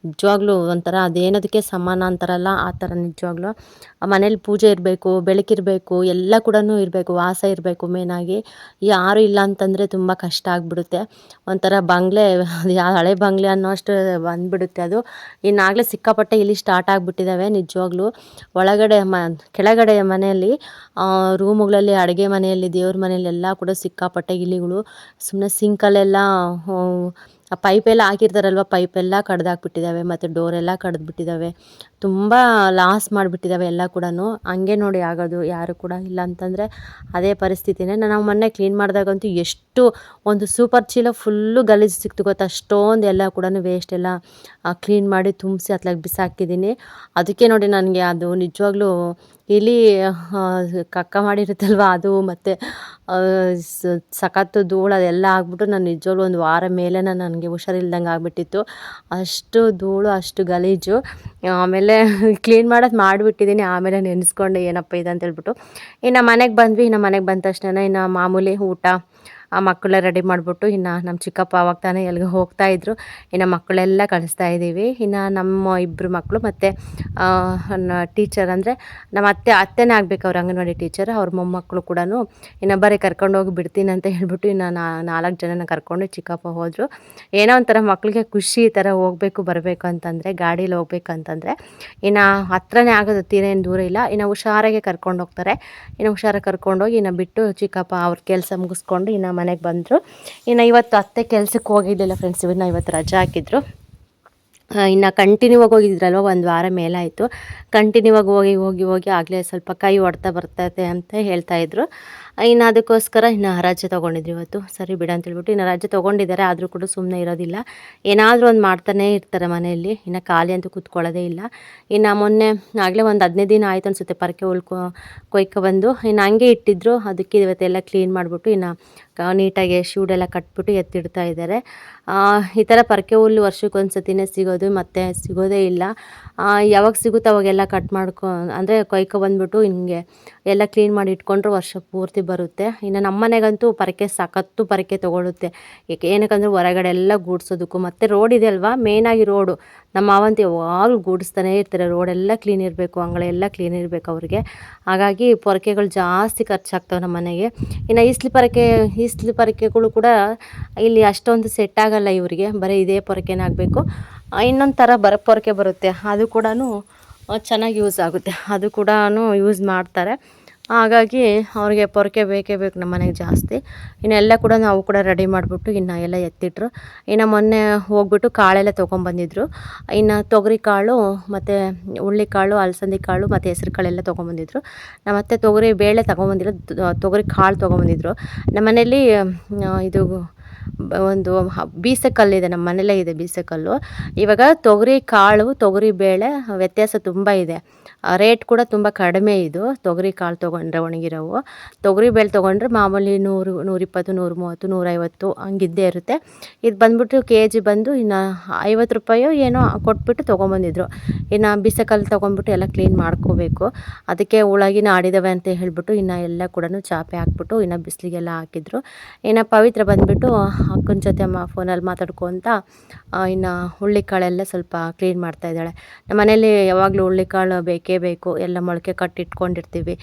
ನಿಜವಾಗ್ಲೂ ಒಂಥರ ಅದೇನೋದಕ್ಕೆ ಸಮಾನ ಅಂತಾರಲ್ಲ ಆ ಥರ ನಿಜವಾಗ್ಲೂ. ಮನೇಲಿ ಪೂಜೆ ಇರಬೇಕು ಬೆಳಕಿರಬೇಕು ಎಲ್ಲ ಕೂಡ ಇರಬೇಕು, ವಾಸ ಇರಬೇಕು ಮೇನಾಗಿ ಯಾರು ಇಲ್ಲ ಅಂತಂದರೆ ತುಂಬ ಕಷ್ಟ ಆಗಿಬಿಡುತ್ತೆ. ಒಂಥರ ಬಂಗ್ಲೆ ಹಳೆ ಬಂಗ್ಲೆ ಅನ್ನೋ ಅಷ್ಟು ಬಂದುಬಿಡುತ್ತೆ ಅದು. ಇನ್ನಾಗಲೇ ಸಿಕ್ಕಾಪಟ್ಟೆ ಇಲ್ಲಿ ಸ್ಟಾರ್ಟ್ ಆಗಿಬಿಟ್ಟಿದ್ದಾವೆ ನಿಜವಾಗ್ಲೂ. ಒಳಗಡೆ ಮ, ಕೆಳಗಡೆ ಮನೆಯಲ್ಲಿ ರೂಮುಗಳಲ್ಲಿ ಅಡುಗೆ ಮನೆಯಲ್ಲಿ, ದೇವ್ರ ಮನೆಯಲ್ಲಿ ಎಲ್ಲ ಕೂಡ ಸಿಕ್ಕಾಪಟ್ಟೆ ಇಲಿಗಳು. ಸುಮ್ಮನೆ ಸಿಂಕಲ್ಲೆಲ್ಲ ಆ ಪೈಪೆಲ್ಲ ಹಾಕಿರ್ತಾರಲ್ವ ಪೈಪೆಲ್ಲ ಕಡ್ದಾಕ್ಬಿಟ್ಟಿದ್ದಾವೆ ಮತ್ತು ಡೋರೆಲ್ಲ ಕಡ್ದುಬಿಟ್ಟಿದ್ದಾವೆ ತುಂಬ ಲಾಸ್ ಮಾಡಿಬಿಟ್ಟಿದ್ದಾವೆ ಎಲ್ಲ ಕೂಡ ಹಂಗೆ ನೋಡಿ ಆಗೋದು, ಯಾರು ಕೂಡ ಇಲ್ಲ ಅಂತಂದರೆ ಅದೇ ಪರಿಸ್ಥಿತಿನೇ. ನಾವು ಮೊನ್ನೆ ಕ್ಲೀನ್ ಮಾಡಿದಾಗಂತೂ ಎಷ್ಟು ಒಂದು ಸೂಪರ್ ಚೀಲ ಫುಲ್ಲು ಗಲೀಜು ಸಿಕ್ತು ಗೊತ್ತಾ? ಅಷ್ಟೊಂದು ಎಲ್ಲ ಕೂಡ ವೇಸ್ಟ್ ಎಲ್ಲ ಕ್ಲೀನ್ ಮಾಡಿ ತುಂಬಿಸಿ ಅತ್ಲಾಗ ಬಿಸಾಕಿದ್ದೀನಿ ಅದಕ್ಕೆ ನೋಡಿ ನನಗೆ ಅದು ನಿಜವಾಗ್ಲೂ ಇಲ್ಲಿ ಕಕ್ಕ ಮಾಡಿರುತ್ತಲ್ವ ಅದು ಮತ್ತು ಸಖತ್ತು ಧೂಳು ಅದೆಲ್ಲ ಆಗ್ಬಿಟ್ಟು ನಾನು ನಿಜವಾಗ್ಲೂ ಒಂದು ವಾರ ಮೇಲೆ ನನಗೆ ಹುಷಾರಿಲ್ದಂಗೆ ಆಗಿಬಿಟ್ಟಿತ್ತು. ಅಷ್ಟು ಧೂಳು, ಅಷ್ಟು ಗಲೀಜು. ಆಮೇಲೆ ಕ್ಲೀನ್ ಮಾಡೋದು ಮಾಡಿಬಿಟ್ಟಿದ್ದೀನಿ ಆಮೇಲೆ ನೆನೆಸ್ಕೊಂಡು ಏನಪ್ಪ ಇದಂತೇಳ್ಬಿಟ್ಟು. ಇನ್ನು ಮನೆಗೆ ಬಂದ್ವಿ, ಇನ್ನು ಮನೆಗೆ ಬಂದ ತಕ್ಷಣ ಇನ್ನು ಮಾಮೂಲಿ ಊಟ ಆ ಮಕ್ಕಳೆಲ್ಲ ರೆಡಿ ಮಾಡಿಬಿಟ್ಟು ಇನ್ನು ನಮ್ಮ ಚಿಕ್ಕಪ್ಪ ಅವಾಗ ತಾನೇ ಎಲ್ಲಿಗೆ ಹೋಗ್ತಾಯಿದ್ರು ಇನ್ನು ಮಕ್ಕಳೆಲ್ಲ ಕಳಿಸ್ತಾ ಇದ್ದೀವಿ. ಇನ್ನು ನಮ್ಮ ಇಬ್ಬರು ಮಕ್ಕಳು ಮತ್ತು ಟೀಚರ್ ಅಂದರೆ ನಮ್ಮ ಅತ್ತೆ, ಅತ್ತೆನೇ ಆಗಬೇಕು ಅವ್ರ ಅಂಗನವಾಡಿ ಟೀಚರ್ ಅವ್ರ ಮೊಮ್ಮಕ್ಕಳು ಕೂಡ ಇನ್ನು ಬರೀ ಕರ್ಕೊಂಡೋಗಿ ಬಿಡ್ತೀನಿ ಅಂತ ಹೇಳ್ಬಿಟ್ಟು ಇನ್ನು ನಾಲ್ಕು ಜನನ ಕರ್ಕೊಂಡು ಚಿಕ್ಕಪ್ಪ ಹೋದರು. ಏನೋ ಒಂಥರ ಮಕ್ಕಳಿಗೆ ಖುಷಿ ಈ ಥರ ಹೋಗಬೇಕು, ಬರಬೇಕು ಅಂತಂದರೆ, ಗಾಡೀಲಿ ಹೋಗ್ಬೇಕು ಅಂತಂದರೆ ಇನ್ನು ಹತ್ರನೇ ಆಗೋದು, ತೀರೇನು ದೂರ ಇಲ್ಲ. ಇನ್ನು ಹುಷಾರಾಗೆ ಕರ್ಕೊಂಡು ಹೋಗ್ತಾರೆ. ಇನ್ನು ಹುಷಾರಾಗಿ ಕರ್ಕೊಂಡೋಗಿ ಇನ್ನು ಬಿಟ್ಟು ಚಿಕ್ಕಪ್ಪ ಅವ್ರ ಕೆಲಸ ಮುಗಿಸ್ಕೊಂಡು ಇನ್ನು ಮನೆಗೆ ಬಂದರು. ಇನ್ನು ಇವತ್ತು ಅತ್ತೆ ಕೆಲಸಕ್ಕೆ ಹೋಗಿರಲಿಲ್ಲ ಫ್ರೆಂಡ್ಸ್ ಇವನ್ನ ಇವತ್ತು ರಜೆ ಹಾಕಿದ್ರು. ಇನ್ನು ಕಂಟಿನ್ಯೂ ಆಗಿ ಹೋಗಿದ್ರಲ್ವ, ಒಂದು ವಾರ ಮೇಲಾಯಿತು. ಕಂಟಿನ್ಯೂ ಆಗಿ ಹೋಗಿ ಹೋಗಿ ಹೋಗಿ ಆಗಲೇ ಸ್ವಲ್ಪ ಕೈ ಹೊಡ್ತಾ ಬರ್ತೈತೆ ಅಂತ ಹೇಳ್ತಾ ಇದ್ರು. ಇನ್ನು ಅದಕ್ಕೋಸ್ಕರ ಇನ್ನು ರಜೆ ತೊಗೊಂಡಿದ್ರು ಇವತ್ತು. ಸರಿ ಬಿಡ ಅಂತ ಹೇಳ್ಬಿಟ್ಟು ಇನ್ನು ರಜೆ ತೊಗೊಂಡಿದ್ದಾರೆ, ಆದರೂ ಕೂಡ ಸುಮ್ಮನೆ ಇರೋದಿಲ್ಲ. ಏನಾದರೂ ಒಂದು ಮಾಡ್ತಾನೆ ಇರ್ತಾರೆ ಮನೆಯಲ್ಲಿ. ಇನ್ನು ಖಾಲಿ ಅಂತೂ ಕೂತ್ಕೊಳ್ಳೋದೇ ಇಲ್ಲ. ಇನ್ನು ಮೊನ್ನೆ ಆಗಲೇ ಒಂದು ಹದಿನೈದು ದಿನ ಆಯಿತು ಅನಿಸುತ್ತೆ, ಪರಕೆ ಉಳ್ಕೊ, ಕೊಯ್ಕೊ ಬಂದು. ಇನ್ನು ಹಂಗೆ ಇಟ್ಟಿದ್ರು, ಅದಕ್ಕೆ ಇವತ್ತೆಲ್ಲ ಕ್ಲೀನ್ ಮಾಡಿಬಿಟ್ಟು ಇನ್ನು ನೀಟಾಗಿ ಶೂಡೆಲ್ಲ ಕಟ್ಬಿಟ್ಟು ಎತ್ತಿಡ್ತಾ ಇದ್ದಾರೆ. ಈ ಥರ ಪರಕೆ ಹುಲ್ಲು ವರ್ಷಕ್ಕೊಂದು ಸತಿನೇ ಸಿಗೋದು ಮತ್ತು ಸಿಗೋದೇ ಇಲ್ಲ. ಯಾವಾಗ ಸಿಗುತ್ತೆ ಅವಾಗೆಲ್ಲ ಕಟ್ ಮಾಡ್ಕೊ, ಅಂದರೆ ಕೊಯ್ಕೊ ಬಂದ್ಬಿಟ್ಟು ಹಿಂಗೆ ಎಲ್ಲ ಕ್ಲೀನ್ ಮಾಡಿ ಇಟ್ಕೊಂಡ್ರೆ ವರ್ಷ ಪೂರ್ತಿ ಬರುತ್ತೆ. ಇನ್ನು ನಮ್ಮ ಮನೆಗಂತೂ ಪರಕೆ ಸಖತ್ತು ಪರಕೆ ತೊಗೊಳುತ್ತೆ. ಏಕೆ, ಏನಕ್ಕಂದ್ರೆ ಹೊರಗಡೆ ಎಲ್ಲ ಗೂಡ್ಸೋದಕ್ಕೂ. ಮತ್ತು ರೋಡ್ ಇದೆ ಅಲ್ವಾ? ಮೇಯ್ನಾಗಿ ರೋಡು. ನಮ್ಮ ಮಾವಂತ ಯಾವಾಗಲೂ ಗೂಡಿಸ್ತಾನೆ ಇರ್ತಾರೆ. ರೋಡೆಲ್ಲ ಕ್ಲೀನ್ ಇರಬೇಕು ಅಂಗಳೆಲ್ಲ ಕ್ಲೀನ್ ಇರಬೇಕು ಅವ್ರಿಗೆ. ಹಾಗಾಗಿ ಪೊರಕೆಗಳು ಜಾಸ್ತಿ ಖರ್ಚಾಗ್ತವೆ ನಮ್ಮ ಮನೆಗೆ. ಇನ್ನು ಈಸ್ಲಿ ಪೊರಕೆ ಈಸ್ಲಿ ಪೊರಕೆಗಳು ಕೂಡ ಇಲ್ಲಿ ಅಷ್ಟೊಂದು ಸೆಟ್ ಆಗಲ್ಲ ಇವರಿಗೆ. ಬರೀ ಇದೇ ಪೊರಕೆನೇ ಆಗಬೇಕು. ಇನ್ನೊಂದು ಥರ ಬರ, ಪೊರಕೆ ಬರುತ್ತೆ. ಅದು ಕೂಡ ಚೆನ್ನಾಗಿ ಯೂಸ್ ಆಗುತ್ತೆ. ಅದು ಕೂಡ ಯೂಸ್ ಮಾಡ್ತಾರೆ. ಹಾಗಾಗಿ ಅವ್ರಿಗೆ ಪೊರಕೆ ಬೇಕೇ ಬೇಕು ನಮ್ಮ ಮನೆಗೆ ಜಾಸ್ತಿ. ಇನ್ನೆಲ್ಲ ಕೂಡ ನಾವು ಕೂಡ ರೆಡಿ ಮಾಡಿಬಿಟ್ಟು ಇನ್ನು ಎಲ್ಲ ಎತ್ತಿಟ್ರು. ಇನ್ನು ಮೊನ್ನೆ ಹೋಗ್ಬಿಟ್ಟು ಕಾಳೆಲ್ಲ ತೊಗೊಂಬಂದಿದ್ರು ಇನ್ನು ತೊಗರಿ ಕಾಳು ಮತ್ತು ಕಾಳು, ಅಲಸಂದಿ ಕಾಳು ಮತ್ತು ಹೆಸರು ಕಾಳೆಲ್ಲ ತೊಗೊಂಬಂದಿದ್ರು ನಮ್ಮ ಅತ್ತೆ ತೊಗರಿ ಬೇಳೆ ತೊಗೊಂಬಂದಿಲ್ಲ ತೊಗರಿ ಕಾಳು ತೊಗೊಂಬಂದಿದ್ರು ನಮ್ಮ ಮನೇಲಿ ಇದು ಒಂದು ಬೀಸೆ ಕಲ್ಲಿದೆ ನಮ್ಮ ಮನೇಲೇ ಇದೆ ಬೀಸೆ ಕಲ್ಲು ಇವಾಗ ತೊಗರಿ ಕಾಳು, ತೊಗರಿ ಬೇಳೆ ವ್ಯತ್ಯಾಸ ತುಂಬ ಇದೆ. ರೇಟ್ ಕೂಡ ತುಂಬ ಕಡಿಮೆ ಇದು. ತೊಗರಿ ಕಾಳು ತೊಗೊಂಡ್ರೆ ಒಣಗಿರೋವು. ತೊಗರಿ ಬೇಳೆ ತೊಗೊಂಡ್ರೆ ಮಾಮೂಲಿ ನೂರು, ನೂರಿಪ್ಪತ್ತು ನೂರು ಮೂವತ್ತು ನೂರೈವತ್ತು ಹಂಗಿದ್ದೇ ಇರುತ್ತೆ. ಇದು ಬಂದುಬಿಟ್ಟು ಕೆ ಜಿ ಬಂದು ಇನ್ನು ಐವತ್ತು ರೂಪಾಯೋ ಏನೋ ಕೊಟ್ಬಿಟ್ಟು ತೊಗೊಂಬಂದಿದ್ರು. ಇನ್ನು ಬಿಸಕಲ್ಲಿ ತೊಗೊಂಡ್ಬಿಟ್ಟು ಎಲ್ಲ ಕ್ಲೀನ್ ಮಾಡ್ಕೋಬೇಕು. ಅದಕ್ಕೆ ಉಳಗಿನ ಆಡಿದವೆ ಅಂತ ಹೇಳಿಬಿಟ್ಟು ಇನ್ನು ಎಲ್ಲ ಕೂಡ ಚಾಪೆ ಹಾಕ್ಬಿಟ್ಟು ಇನ್ನು ಬಿಸಿಲಿಗೆಲ್ಲ ಹಾಕಿದ್ರು. ಇನ್ನು ಪವಿತ್ರ ಬಂದುಬಿಟ್ಟು ಅಕ್ಕನ ಜೊತೆ ಅಮ್ಮ ಫೋನಲ್ಲಿ ಮಾತಾಡ್ಕೊತ ಇನ್ನು ಹುಳ್ಳಿಕಾಳೆಲ್ಲ ಸ್ವಲ್ಪ ಕ್ಲೀನ್ ಮಾಡ್ತಾಯಿದ್ದಾಳೆ ನಮ್ಮ ಮನೇಲಿ ಯಾವಾಗಲೂ ಹುಳ್ಳಿಕಾಳು ಬೇಕೇ ಬೇಕು, ಎಲ್ಲ ಮೊಳಕೆ ಕಟ್ಟಿಟ್ಕೊಂಡಿರ್ತೀವಿ.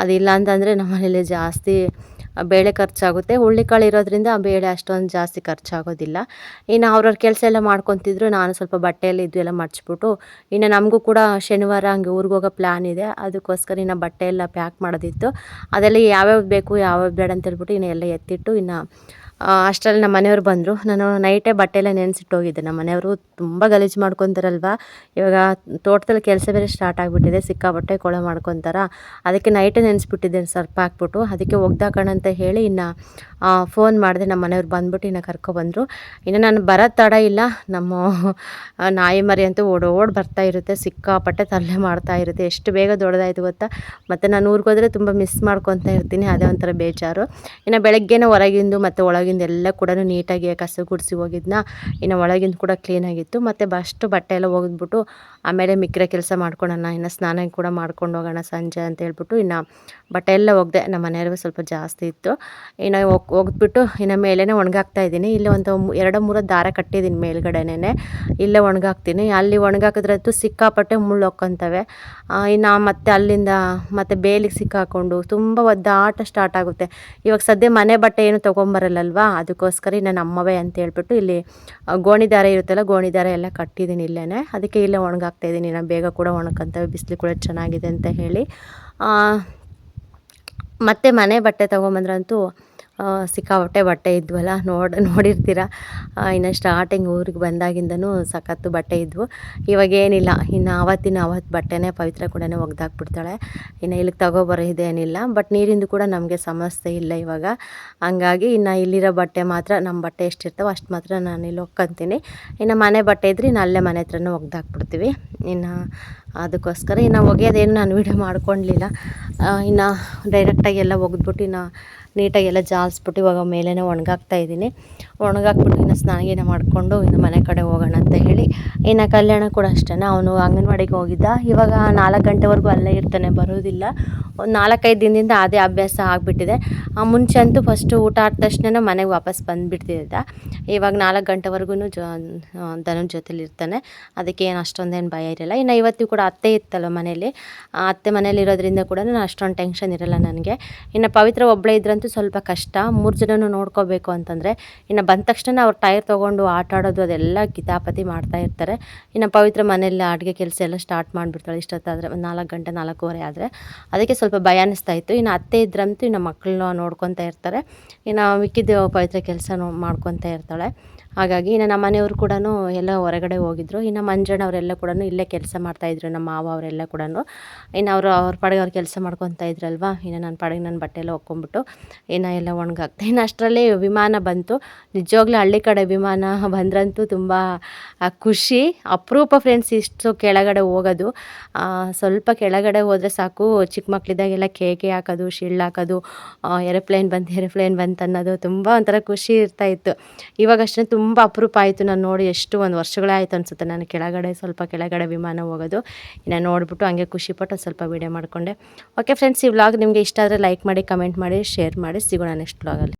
ಅದಿಲ್ಲ ಅಂತಂದರೆ ನಮ್ಮ ಮನೇಲಿ ಜಾಸ್ತಿ ಬೇಳೆ ಖರ್ಚಾಗುತ್ತೆ. ಹುಳ್ಳಿಕಾಳು ಇರೋದ್ರಿಂದ ಬೇಳೆ ಅಷ್ಟೊಂದು ಜಾಸ್ತಿ ಖರ್ಚಾಗೋದಿಲ್ಲ. ಇನ್ನು ಅವ್ರವ್ರ ಕೆಲಸ ಎಲ್ಲ ಮಾಡ್ಕೊತಿದ್ರು, ನಾನು ಸ್ವಲ್ಪ ಬಟ್ಟೆಯಲ್ಲಿ ಇದು ಎಲ್ಲ ಮಡ್ಚ್ಬಿಟ್ಟು ಇನ್ನು ನಮಗೂ ಕೂಡ ಶನಿವಾರ ಹಂಗೆ ಊರಿಗೆ ಹೋಗೋ ಪ್ಲ್ಯಾನ್ ಇದೆ. ಅದಕ್ಕೋಸ್ಕರ ಇನ್ನು ಬಟ್ಟೆ ಎಲ್ಲ ಪ್ಯಾಕ್ ಮಾಡೋದಿತ್ತು. ಅದೆಲ್ಲ ಯಾವ್ಯಾವ್ದು ಬೇಕು, ಯಾವ್ಯಾವ್ದು ಬೇಡ ಅಂತ ಹೇಳ್ಬಿಟ್ಟು ಇನ್ನು ಎಲ್ಲ ಎತ್ತಿಟ್ಟು ಇನ್ನು ಅಷ್ಟರಲ್ಲಿ ನಮ್ಮ ಮನೆಯವ್ರು ಬಂದರು. ನಾನು ನೈಟೇ ಬಟ್ಟೆ ಎಲ್ಲ ನೆನೆಸಿಟ್ಟೋಗಿದ್ದೆ ನಮ್ಮ ಮನೆಯವರು ತುಂಬ ಗಲೀಜು ಮಾಡ್ಕೊತಾರಲ್ವ? ಇವಾಗ ತೋಟದಲ್ಲಿ ಕೆಲಸ ಬೇರೆ ಸ್ಟಾರ್ಟ್ ಆಗಿಬಿಟ್ಟಿದೆ. ಸಿಕ್ಕಾಬಟ್ಟೆ ಕೊಳೆ ಮಾಡ್ಕೊತಾರ. ಅದಕ್ಕೆ ನೈಟೇ ನೆನೆಸ್ಬಿಟ್ಟಿದ್ದೆ ಸರ್ಪ್ ಹಾಕ್ಬಿಟ್ಟು. ಅದಕ್ಕೆ ಒಗ್ದಾಕೋಣ ಅಂತ ಹೇಳಿ ಇನ್ನು ಫೋನ್ ಮಾಡಿದೆ. ನಮ್ಮ ಮನೆಯವ್ರು ಬಂದ್ಬಿಟ್ಟು ಇನ್ನು ಕರ್ಕೊಬಂದರು ಇನ್ನು ನಾನು ಬರೋದು ತಡ ಇಲ್ಲ. ನಮ್ಮ ನಾಯಿ ಮರಿ ಅಂತೂ ಓಡೋಡಿ ಬರ್ತಾ ಇರುತ್ತೆ. ಸಿಕ್ಕಾಪಟ್ಟೆ ತಲೆ ಮಾಡ್ತಾ ಇರುತ್ತೆ. ಎಷ್ಟು ಬೇಗ ದೊಡ್ಡದಾಯ್ತು ಗೊತ್ತಾ? ಮತ್ತು ನಾನು ಊರಿಗೋದ್ರೆ ತುಂಬ ಮಿಸ್ ಮಾಡ್ಕೊತಾ ಇರ್ತೀನಿ. ಅದೇ ಒಂಥರ ಬೇಜಾರು. ಇನ್ನು ಬೆಳಗ್ಗೆನೇ ಹೊರಗಿಂದು ಮತ್ತು ಒಳಗಿಂದ ಎಲ್ಲ ಕೂಡ ನೀಟಾಗಿ ಕಸ ಗುಡಿಸಿ ಹೋಗಿದ್ನ. ಇನ್ನು ಒಳಗಿಂದ ಕೂಡ ಕ್ಲೀನಾಗಿತ್ತು ಮತ್ತು ಬಸ್ಟ್ ಬಟ್ಟೆ ಎಲ್ಲ ಒಗೆದ್ಬಿಟ್ಟು ಆಮೇಲೆ ಮಿಕ್ಕಿರೋ ಕೆಲಸ ಮಾಡ್ಕೊಳ್ಳೋಣ ಇನ್ನು ಸ್ನಾನ ಕೂಡ ಮಾಡ್ಕೊಂಡು ಹೋಗೋಣ ಸಂಜೆ ಅಂತ ಹೇಳ್ಬಿಟ್ಟು ಇನ್ನು ಬಟ್ಟೆ ಎಲ್ಲ ಒಗೆದೆ, ನಮ್ಮ ಮನೆಯವ್ರಿಗೂ ಸ್ವಲ್ಪ ಜಾಸ್ತಿ ಇತ್ತು. ಇನ್ನು ಒಗ್ದ್ಬಿಟ್ಟು ಇನ್ನು ಮೇಲೇ ಒಣಗಾಕ್ತಾ ಇದ್ದೀನಿ. ಇಲ್ಲಿ ಒಂದು ಎರಡು ಮೂರು ದಾರ ಕಟ್ಟಿದ್ದೀನಿ ಮೇಲ್ಗಡೆನೇ ಇಲ್ಲೇ ಒಣಗಾಕ್ತೀನಿ. ಅಲ್ಲಿ ಒಣಗಾಕಿದ್ರಂತೂ ಸಿಕ್ಕಾಪಟ್ಟೆ ಮುಳ್ಳು ಹೊಕ್ಕೊಂತವೆ ಇನ್ನು ಮತ್ತೆ ಅಲ್ಲಿಂದ ಮತ್ತೆ ಬೇಲಿಗೆ ಸಿಕ್ಕಾಕೊಂಡು ತುಂಬ ಒದ್ದಾಟ ಸ್ಟಾರ್ಟ್ ಆಗುತ್ತೆ. ಇವಾಗ ಸದ್ಯ ಮನೆ ಬಟ್ಟೆ ಏನು ತೊಗೊಂಬರಲ್ಲಲ್ವ ಅಲ್ವಾ? ಅದಕ್ಕೋಸ್ಕರ ನಾನು ನಮ್ಮವೇ ಅಂತ ಹೇಳ್ಬಿಟ್ಟು ಇಲ್ಲಿ ಗೋಣಿದಾರ ಗೋಣಿ ದಾರ ಇರುತ್ತಲ್ಲ ಗೋಣಿ ದಾರ ಎಲ್ಲ ಕಟ್ಟಿದ್ದೀನಿ ಇಲ್ಲೇ ಅದಕ್ಕೆ ಇಲ್ಲೇ ಒಣಗಾಗ್ತಾ ಇದ್ದೀನಿ. ನಾನು ಬೇಗ ಕೂಡ ಒಣಕಂತವೆ. ಬಿಸಿಲು ಕೂಡ ಚೆನ್ನಾಗಿದೆ ಅಂತ ಹೇಳಿ. ಮತ್ತು ಮನೆ ಬಟ್ಟೆ ತೊಗೊಂಬಂದ್ರಂತೂ ಸಿಕ್ಕಾಪಟ್ಟೆ ಬಟ್ಟೆ ಇದ್ವಲ್ಲ, ನೋಡಿ, ನೋಡಿರ್ತೀರ? ಇನ್ನು ಸ್ಟಾರ್ಟಿಂಗ್ ಊರಿಗೆ ಬಂದಾಗಿಂದನೂ ಸಖತ್ತು ಬಟ್ಟೆ ಇದ್ವು. ಇವಾಗ ಏನಿಲ್ಲ, ಇನ್ನು ಆವತ್ತಿನ ಆವತ್ತು ಬಟ್ಟೆನೇ ಪವಿತ್ರ ಕೂಡ ಒಗ್ದಾಕ್ಬಿಡ್ತಾಳೆ. ಇನ್ನು ಇಲ್ಲಿಗೆ ತಗೋಬರೋದೇ ಏನಿಲ್ಲ ಬಟ್ ನೀರಿಂದು ಕೂಡ ನಮಗೆ ಸಮಸ್ಯೆ ಇಲ್ಲ ಇವಾಗ. ಹಂಗಾಗಿ ಇನ್ನು ಇಲ್ಲಿರೋ ಬಟ್ಟೆ ಮಾತ್ರ ನಮ್ಮ ಬಟ್ಟೆ ಎಷ್ಟಿರ್ತವೆ ಅಷ್ಟು ಮಾತ್ರ ನಾನು ಇಲ್ಲಿ ಒಕ್ಕಂತೀನಿ. ಇನ್ನು ಮನೆ ಬಟ್ಟೆ ಇದ್ರೆ ಇನ್ನು ಅಲ್ಲೇ ಮನೆ ಹತ್ರನೂ ಒಗ್ದಾಕ್ಬಿಡ್ತೀವಿ. ಇನ್ನು ಅದಕ್ಕೋಸ್ಕರ ಇನ್ನು ಒಗೆಯೋದೇನು ನಾನು ವೀಡಿಯೋ ಮಾಡ್ಕೊಳ್ಲಿಲ್ಲ ಇನ್ನು ಡೈರೆಕ್ಟಾಗಿ ಎಲ್ಲ ಒಗೆದ್ಬಿಟ್ಟು ಇನ್ನು ನೀಟಾಗಿ ಎಲ್ಲ ಜಾಲಿಸ್ಬಿಟ್ಟು ಇವಾಗ ಮೇಲೇ ಒಣಗಾಕ್ತಾ ಇದ್ದೀನಿ. ಒಣಗಾಕ್ಬಿಟ್ಟು ಇನ್ನು ಸ್ನಾನ ಗೀನ ಮಾಡಿಕೊಂಡು ಇನ್ನು ಮನೆ ಕಡೆ ಹೋಗೋಣ ಅಂತ ಹೇಳಿ. ಇನ್ನು ಕಲ್ಯಾಣ ಕೂಡ ಅಷ್ಟೇ ಅವನು ಅಂಗನವಾಡಿಗೆ ಹೋಗಿದ್ದ. ಇವಾಗ ನಾಲ್ಕು ಗಂಟೆವರೆಗೂ ಅಲ್ಲೇ ಇರ್ತಾನೆ ಬರೋದಿಲ್ಲ ಒಂದು ನಾಲ್ಕೈದು ದಿನದಿಂದ ಅದೇ ಅಭ್ಯಾಸ ಆಗಿಬಿಟ್ಟಿದೆ. ಮುಂಚೆ ಅಂತೂ ಫಸ್ಟು ಊಟ ಆದ ತಕ್ಷಣ ಮನೆಗೆ ವಾಪಸ್ ಬಂದುಬಿಡ್ತಿದ್ದ. ಇವಾಗ ನಾಲ್ಕು ಗಂಟೆವರೆಗೂ ಜೊ ದನದ ಜೊತೆಲಿ ಇರ್ತಾನೆ. ಅದಕ್ಕೆ ಏನು ಅಷ್ಟೊಂದೇನು ಭಯ ಇರಲ್ಲ. ಇನ್ನು ಇವತ್ತಿಗೂ ಕೂಡ ಅತ್ತೆ ಇತ್ತಲ್ಲ ಮನೇಲಿ ಅತ್ತೆ ಮನೇಲಿ ಇರೋದ್ರಿಂದ ಕೂಡ ಅಷ್ಟೊಂದು ಟೆನ್ಷನ್ ಇರಲ್ಲ ನನಗೆ. ಇನ್ನು ಪವಿತ್ರ ಒಬ್ಬಳೇ ಇದ್ರಂತೂ ಸ್ವಲ್ಪ ಕಷ್ಟ. ಮೂರು ಜನನೂ ನೋಡ್ಕೋಬೇಕು ಅಂತಂದರೆ ಇನ್ನು ಬಂದ ತಕ್ಷಣ ಅವ್ರು ಟೈರ್ ತೊಗೊಂಡು ಆಟ ಆಡೋದು, ಅದೆಲ್ಲ ಕಿತಾಪತಿ ಮಾಡ್ತಾ ಇರ್ತಾರೆ. ಇನ್ನು ಪವಿತ್ರ ಮನೆಯಲ್ಲಿ ಅಡುಗೆ ಕೆಲಸ ಎಲ್ಲ ಸ್ಟಾರ್ಟ್ ಮಾಡಿಬಿಡ್ತಾಳೆ, ಇಷ್ಟೊತ್ತಾದರೆ ಒಂದು ನಾಲ್ಕು ಗಂಟೆ, ನಾಲ್ಕೂವರೆ ಆದರೆ. ಅದಕ್ಕೆ ಸ್ವಲ್ಪ ಭಯ ಅನ್ನಿಸ್ತಾ ಇತ್ತು. ಇನ್ನು ಅತ್ತೆ ಇದ್ರಂತೂ ಇನ್ನು ಮಕ್ಕಳನ್ನ ನೋಡ್ಕೊತಾ ಇರ್ತಾರೆ. ಇನ್ನು ಮಿಕ್ಕಿದ್ದು ಪವಿತ್ರ ಕೆಲಸ ಮಾಡ್ಕೊತಾ ಇರ್ತಾಳೆ. ಹಾಗಾಗಿ ಇನ್ನು ನಮ್ಮ ಮನೆಯವರು ಕೂಡ ಎಲ್ಲ ಹೊರಗಡೆ ಹೋಗಿದ್ರು. ಇನ್ನು ಮಂಜಣ್ಣ ಅವರೆಲ್ಲ ಕೂಡ ಇಲ್ಲೇ ಕೆಲಸ ಮಾಡ್ತಾಯಿದ್ರು ನಮ್ಮ ಮಾವ ಅವರೆಲ್ಲ ಕೂಡ ಇನ್ನು ಅವರು, ಅವ್ರ ಪಾಡಿಗೆ ಅವ್ರು ಕೆಲಸ ಮಾಡ್ಕೊತಾ ಇದ್ರಲ್ವಾ? ಇನ್ನು ನನ್ನ ಪಾಡಿಗೆ ನನ್ನ ಬಟ್ಟೆ ಎಲ್ಲ ಒಕ್ಕೊಂಬಿಟ್ಟು ಇನ್ನು ಎಲ್ಲ ಒಣಗಾಕ್ತೆ ಇನ್ನು ಅಷ್ಟರಲ್ಲಿ ವಿಮಾನ ಬಂತು. ನಿಜವಾಗ್ಲೂ ಹಳ್ಳಿ ಕಡೆ ವಿಮಾನ ಬಂದ್ರಂತೂ ತುಂಬ ಖುಷಿ. ಅಪರೂಪ ಫ್ರೆಂಡ್ಸ್ ಇಷ್ಟು ಕೆಳಗಡೆ ಹೋಗೋದು. ಸ್ವಲ್ಪ ಕೆಳಗಡೆ ಹೋದರೆ ಸಾಕು. ಚಿಕ್ಕ ಮಕ್ಕಳಿದ್ದಾಗೆಲ್ಲ ಕೇಕೆ ಹಾಕೋದು, ಶಿಳ್ಳು ಹಾಕೋದು ಏರೋಪ್ಲೇನ್ ಬಂತು ಏರೋಪ್ಲೇನ್ ಬಂತು ಅನ್ನೋದು ತುಂಬ ಒಂಥರ ಖುಷಿ ಇರ್ತಾಯಿತ್ತು ಇವಾಗ ಅಷ್ಟೇ ತುಂಬ ಅಪರೂಪ ಆಯಿತು. ನಾನು ನೋಡಿ ಎಷ್ಟು ಒಂದು ವರ್ಷಗಳೇ ಆಯಿತು ಅನಿಸುತ್ತೆ ನಾನು ಕೆಳಗಡೆ, ಸ್ವಲ್ಪ ಕೆಳಗಡೆ ವಿಮಾನ ಹೋಗೋದು. ಇನ್ನು ನೋಡಿಬಿಟ್ಟು ಹಂಗೆ ಖುಷಿಪಟ್ಟು ಸ್ವಲ್ಪ ವೀಡಿಯೋ ಮಾಡಿಕೊಂಡೆ. ಓಕೆ ಫ್ರೆಂಡ್ಸ್ ಈ ವ್ಲಾಗ್ ನಿಮಗೆ ಇಷ್ಟ ಆದರೆ ಲೈಕ್ ಮಾಡಿ ಕಮೆಂಟ್ ಮಾಡಿ ಶೇರ್ ಮಾಡಿ. ಸಿಗೋಣ ನೆಕ್ಸ್ಟ್ ವ್ಲಾಗಲ್ಲಿ